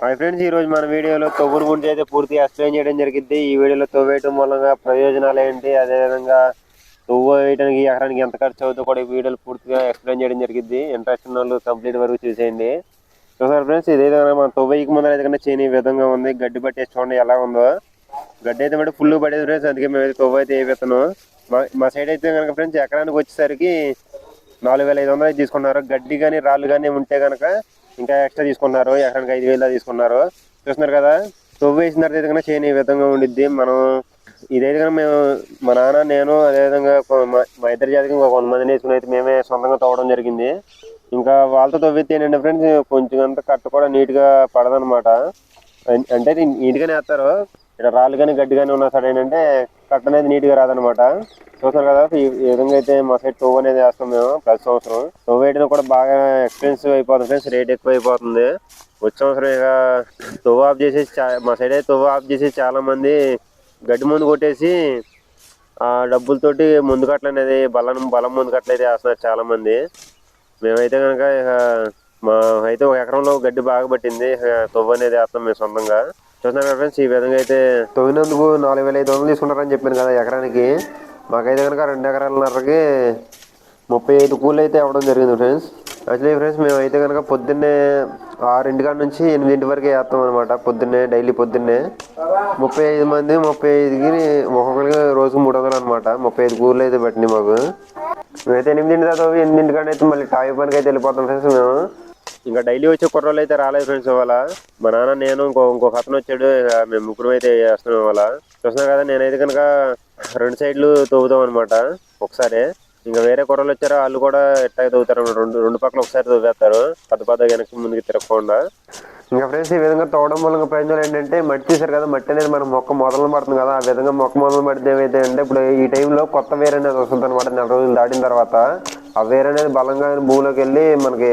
Hi friends ఈ రోజు మన వీడియోలో తవ్వుల గురించి అయితే పూర్తిగా ఎక్స్ప్లెయిన్ చేయడం జరిగింది. ఈ వీడియోలో తవ్వేయటం మూలంగా ప్రయోజనాలు ఏంటి? అదేవిధంగా తవ్వు వేయడానికి ఎకరానికి ఎంత ఖర్చు అవుతుందో కూడా ఈ వీడియోలు పూర్తిగా ఎక్స్ప్లెయిన్ చేయడం జరిగింది. ఇంట్రెస్ట్ ఉన్న వాళ్ళు కంప్లీట్ వరకు చూసేయండి. చూసారు ఫ్రెండ్స్ ఇదైతే మన తొవ్వయికి ముందర అయితే చేయని విధంగా ఉంది. గడ్డి పట్టేసి చూడండి ఎలా ఉందో. గడ్డి అయితే మట్టి ఫుల్ పడేది ఫ్రెండ్స్ అందుకే మేము అయితే తవ్వు అయితే వేపిస్తాను విత్తనం మా మా సైడ్ అయితే కనుక ఫ్రెండ్స్ ఎకరానికి వచ్చేసరికి నాలుగు వేల ఐదు వందలు అయితే తీసుకున్నారు. గడ్డి కానీ రాళ్ళు కానీ ఉంటే కనుక ఇంకా ఎక్స్ట్రా తీసుకున్నారు. ఎకరానికి ఐదు వేలు తీసుకున్నారు. చూస్తున్నారు కదా? తవ్వు వేసిన తర్వాత అయితే కన్నా చేయని విధంగా ఉండిద్ది. మనం ఇదైతే కనుక మేము మా నాన్న నేను అదేవిధంగా మా ఇద్దరి జాతికి ఇంకో కొంతమంది నేర్చుకుని అయితే మేమే సొంతంగా తవ్వడం జరిగింది. ఇంకా వాళ్ళతో తవ్వితే ఏంటంటే ఫ్రెండ్స్ కొంచెం అంత కట్ట కూడా నీట్గా పడదనమాట అంటే ఇది నీట్గానే వేస్తారు. ఇక్కడ రాళ్ళు కానీ గడ్డి కానీ ఉన్న సరే ఏంటంటే కట్ట అనేది నీట్గా రాదనమాట. చూస్తున్నారు కదా ఈ విధంగా అయితే మా సైడ్ టవ్ అనేది వేస్తాం మేము ప్రతి సంవత్సరం. టవ్ వేయడం కూడా బాగా ఎక్స్పెన్సివ్ అయిపోతుంది ఫ్రెండ్స్ రేట్ ఎక్కువ అయిపోతుంది వచ్చే సంవత్సరం ఇక తువ్వ ఆఫ్ చేసేసి చా- మా సైడ్ అయితే తువ్వ ఆఫ్ చేసి చాలా మంది గడ్డి ముందు కొట్టేసి ఆ డబ్బులతోటి ముందు కట్టలు అనేది బలం బలం ముందు కట్టలు అయితే వేస్తున్నారు చాలా మంది మేమైతే కనుక ఇక మా అయితే ఒక ఎకరంలో గడ్డి బాగా పట్టింది. తువ్వ అనేది వేస్తాం మేము సొంతంగా. చూస్తున్నారు ఫ్రెండ్స్ ఈ విధంగా అయితే తవ్వినందుకు నాలుగు వేల ఐదు వందలు తీసుకుంటారని చెప్పాను కదా ఎకరానికి. మాకైతే కనుక రెండు ఎకరాలన్నరకి ముప్పై ఐదు కూలు అయితే అవ్వడం జరిగింది ఫ్రెండ్స్ యాక్చువల్లీ ఫ్రెండ్స్ మేము అయితే కనుక పొద్దున్నే ఆరింటి కాడ నుంచి ఎనిమిదింటి వరకే వేస్తాం అనమాట పొద్దున్నే డైలీ పొద్దున్నే. ముప్పై ఐదు మంది ముప్పై ఐదుకి ఒక్కొక్కరికి రోజుకు మూడు వందలు అనమాట ముప్పై ఐదు కూర్లు అయితే పెట్టినాయి మాకు. మేమైతే ఎనిమిదింటి దాకా ఎనిమిదింటి కాడ అయితే మళ్ళీ టాయి పనికి అయితే వెళ్ళిపోతాం ఫ్రెండ్స్ మేము. ఇంకా డైలీ వచ్చే కుర్రోళ్ళు అయితే రాలేదు ఫ్రెండ్స్ ఇవాళ. మా నాన్న నేను ఇంకో ఇంకొక అతను వచ్చాడు మేము ముగ్గురు అయితే వేస్తున్నాం ఇవాళ. చూస్తున్నాం కదా నేనైతే కనుక రెండు సైడ్లు తవ్వుతాం అనమాట ఒకసారి. ఇంకా వేరే కుర్రలు వచ్చారో వాళ్ళు కూడా ఎట్టా తవ్వుతారు రెండు రెండు పక్కల ఒకసారి తవ్వేస్తారు. పెద్ద పెద్ద వెనక్కి ముందుకి తిరగకుండా. ఇంకా ఫ్రెండ్స్ ఈ విధంగా తవ్వడం వల్ల ప్రయోజనాలు ఏంటంటే మట్టి తీసారు కదా మట్టి అనేది మనం మొక్క మొదలు పడుతుంది కదా ఆ విధంగా మొక్క మొదలు పడితే ఏమైతే అంటే ఇప్పుడు ఈ టైంలో కొత్త వేరు అనేది వస్తుంది అనమాట నెల రోజులు దాటిన తర్వాత. ఆ వేరు అనేది బలంగా భూమిలోకి వెళ్ళి మనకి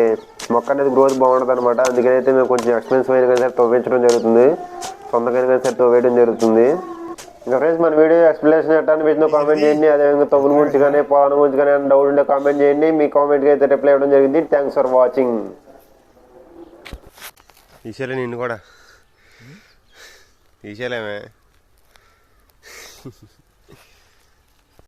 మొక్క అనేది గ్రోత్ బాగుంటుంది అనమాట అందుకని అయితే మేము కొంచెం ఎక్స్పెన్సివ్ అయిన కానీ తవ్వించడం జరుగుతుంది. సొంతంగా కానీ సరే తవ్వేయడం జరుగుతుంది. ఇంకా ఫ్రెండ్స్ మన వీడియో ఎక్స్ప్లెనేషన్ ఎట్లా అనిపించిందో కామెంట్ చేయండి. అదేవిధంగా తవ్వుల గురించి కానీ పొలం గురించి కానీ డౌట్ ఉంటే కామెంట్ చేయండి. మీ కామెంట్కి అయితే రిప్లై ఇవ్వడం జరిగింది. థ్యాంక్స్ ఫర్ వాచింగ్ తీసేలే నిన్ను కూడా. తీసేలేమే